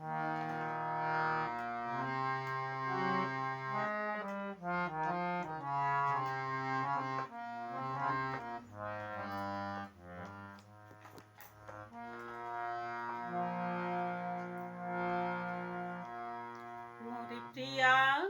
Di tiang.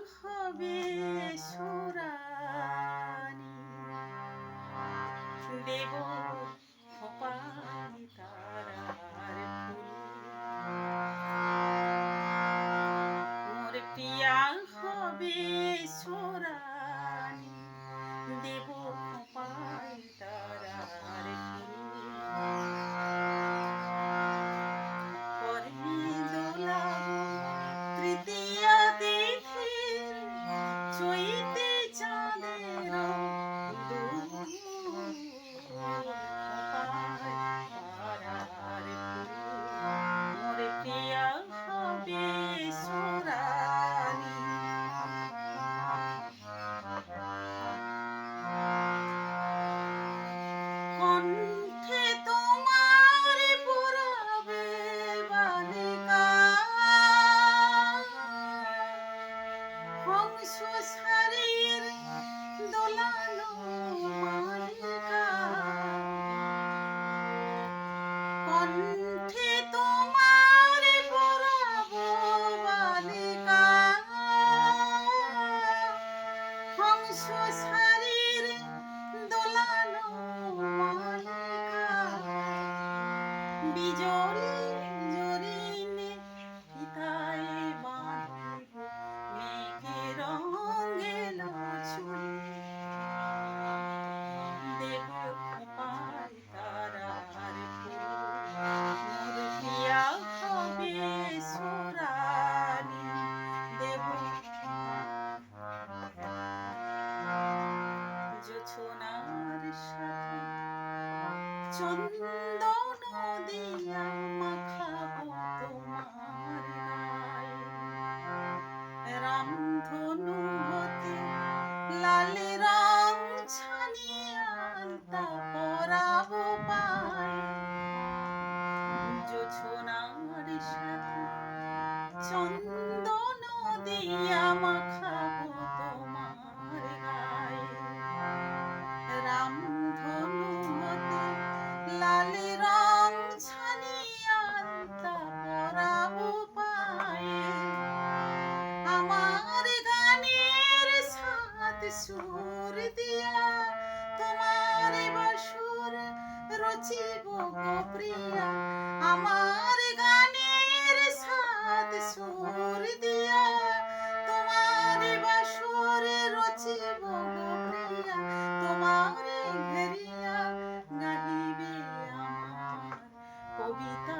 চন্দন দিয়া মাখাবো তোমার রামধনু হতে লালে রাম ছানিয়া তা পরাবো পায় জোছনার সাথে চন্দন দিয়া মাখা করিয়া আমার গানের সাথ সুর দিয়া তোমার বাসর রচি প্রিয়া তোমার ঘেরিয়া নাহিবে আমার কবিতা